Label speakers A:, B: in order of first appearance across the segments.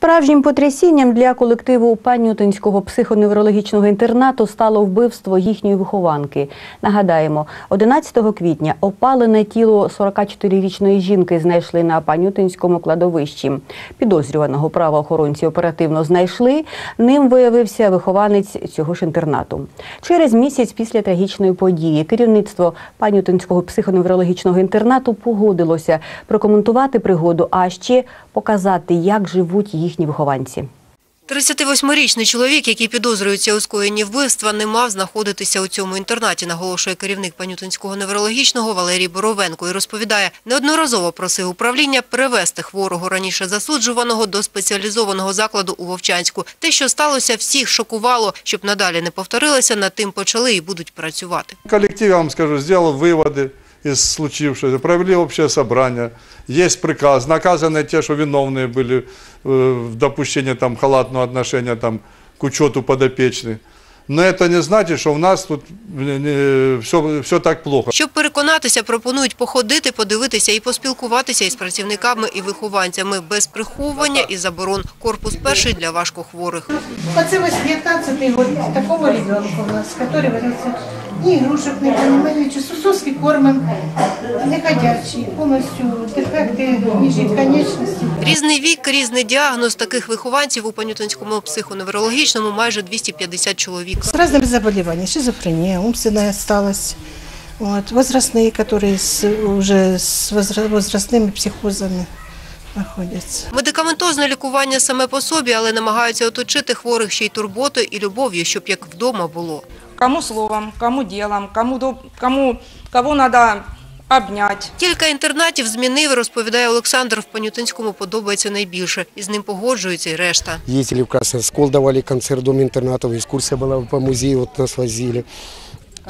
A: Справжнім потрясінням для колективу Панютинського психоневрологічного інтернату стало вбивство їхньої вихованки. Нагадаємо, 11 квітня опалене тіло 44-річної жінки знайшли на Панютинському кладовищі. Підозрюваного правоохоронці оперативно знайшли. Ним виявився вихованець цього ж інтернату. Через місяць після трагічної події керівництво Панютинського психоневрологічного інтернату погодилося прокоментувати пригоду, а ще показати, як живуть їхні вихованці.
B: 38-річний чоловік, який підозрюється у скоєнні вбивства, не мав знаходитися у цьому інтернаті, наголошує керівник Панютинського неврологічного Валерій Боровенко і розповідає, неодноразово просив управління перевести хворого раніше засуджуваного до спеціалізованого закладу у Вовчанську. Те, що сталося, всіх шокувало, щоб надалі не повторилося, над тим почали і будуть працювати.
C: Коллектив, я вам скажу, сделал выводы из случившегося, провели общее собрание, есть приказ, наказаны те, что виновные были э, в допущении там, халатного отношения там, к учету подопечных. Но это не значит, что у нас тут все, все так плохо.
B: Щоб переконатися, пропонують походити, подивитися і поспілкуватися із працівниками і вихованцями без приховування і заборон. Корпус перший для важкохворих.
D: Оце ось 19 год такого ребенка у нас, который валяется ні ігрушок, не понимає, нічого, сусоски кормим, не ходячий, повністю дефекти ніжніх конечностей.
B: Різний вік, різний діагноз таких вихованців у Панютинському психоневрологічному майже 250 чоловік.
D: С разными заболеваниями, шизофрения, умственная осталась, вот, возрастные, которые с, уже с возра- возрастными психозами находятся.
B: Медикаментозне лікування саме по собі, але намагаються оточити хворих ще й турботою і любов'ю, щоб як вдома було.
E: Кому словом, кому делом, кому, до- кому кого надо обнять.
B: Кілька інтернатів змінив, розповідає Олександр, в Панютинському подобається найбільше. І з ним погоджується й решта.
F: Ездили в Красный Оскол, давали концерт в Доме интернатов, экскурсия была по музею, вот нас возили.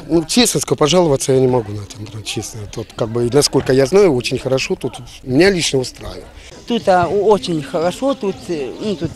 F: Ну, честно скажу, пожаловаться я не могу на этот интернат, честно. Тут, как бы, насколько я знаю, очень хорошо тут. Меня лично устраивает.
G: Тут а, очень хорошо, тут, э, ну, тут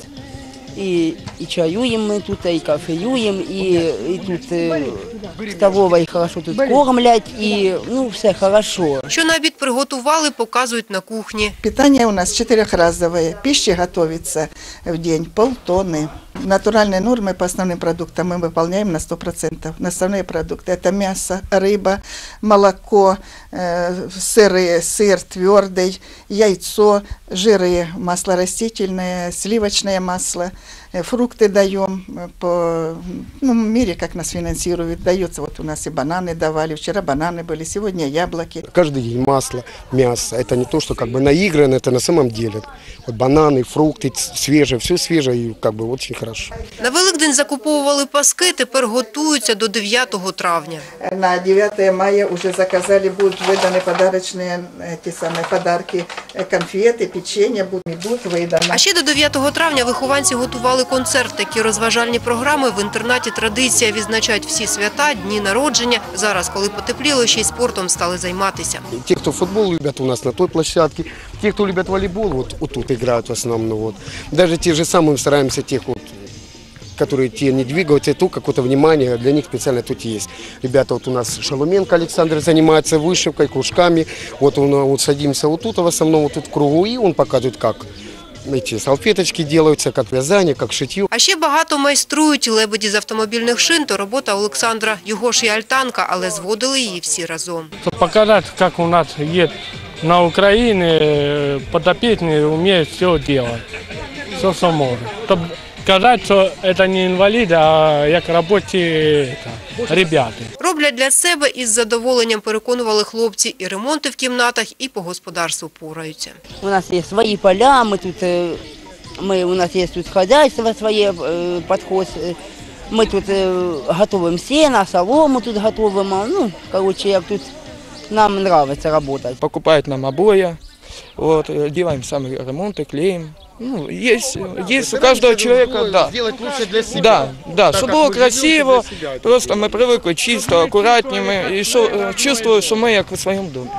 G: и, и чаюем мы тут, и кофеюем, и, и тут э, столовой хорошо тут кормлять, и ну все хорошо.
B: Що на обід приготували, показують на кухні.
H: Питание у нас четырехразовое. Пища готовится в день полтонны. Натуральные нормы по основным продуктам мы выполняем на 100%. Основные продукты – это мясо, рыба, молоко, э, сыры, сыр твердый, яйцо, жиры, масло растительное, сливочное масло. Э, Фрукты даем э, по ну, мере, как нас финансируют. Дается, вот у нас и бананы давали, вчера бананы были, сегодня яблоки.
F: Каждый день масло, мясо. Это не то, что как бы наиграно, это на самом деле. Вот бананы, фрукты ц- свежие, все свежее и как бы очень хорошо.
B: На Великдень закуповували паски, тепер готуються до 9 травня.
H: На 9 мая уже заказали, будут выданы подарочные эти самые подарки, э, конфеты, печенье будут, будут выданы.
B: А ще до 9 травня вихованці готували концерт. Такі розважальні програми в інтернаті традиція відзначають всі свята, дні народження. Зараз, коли потепліло, ще й спортом стали займатися.
F: Те, кто футбол любят, у нас на той площадке. Те, кто любят волейбол, вот, вот тут играют в основном. ну Вот. Даже те же самые стараемся тех вот которые те не двигаются, и то какое-то внимание для них специально тут есть. Ребята, вот у нас Шалуменко Александр занимается вышивкой, кружками. Вот он вот садимся вот тут, в основном вот тут в кругу, и он показывает, как эти салфеточки делаются, как вязание, как шитье.
B: А ще багато майструють лебеді з автомобільних шин. То робота Олександра. Його ж і альтанка, але зводили її всі разом.
I: Чтобы показать, как у нас есть на Украине э, подопечные умеют все делать, все, что может. Чтобы сказать, что это не инвалиды, а як рабочие это, ребята.
B: Роблять для себе і з задоволенням переконували хлопці. І ремонти в кімнатах, і по господарству пораються.
G: У нас есть свои поля, мы тут, э, мы, у нас есть тут хозяйство свое, э, подход, э, мы тут э, готовим сено, солому тут готовим, а, ну, короче, як тут нам нравится работать.
J: покупают нам обои, вот, э, делаем сами ремонты, клеим. Ну, есть, есть у каждого человека, да.
F: Сделать лучше для себя.
J: Да, да,
F: Так
J: чтобы
F: как
J: было
F: мы делаем
J: красиво,
F: для себя.
J: просто мы привыкли чисто, аккуратнее, мы, и шо- э, чувствую, что мы как в своем доме.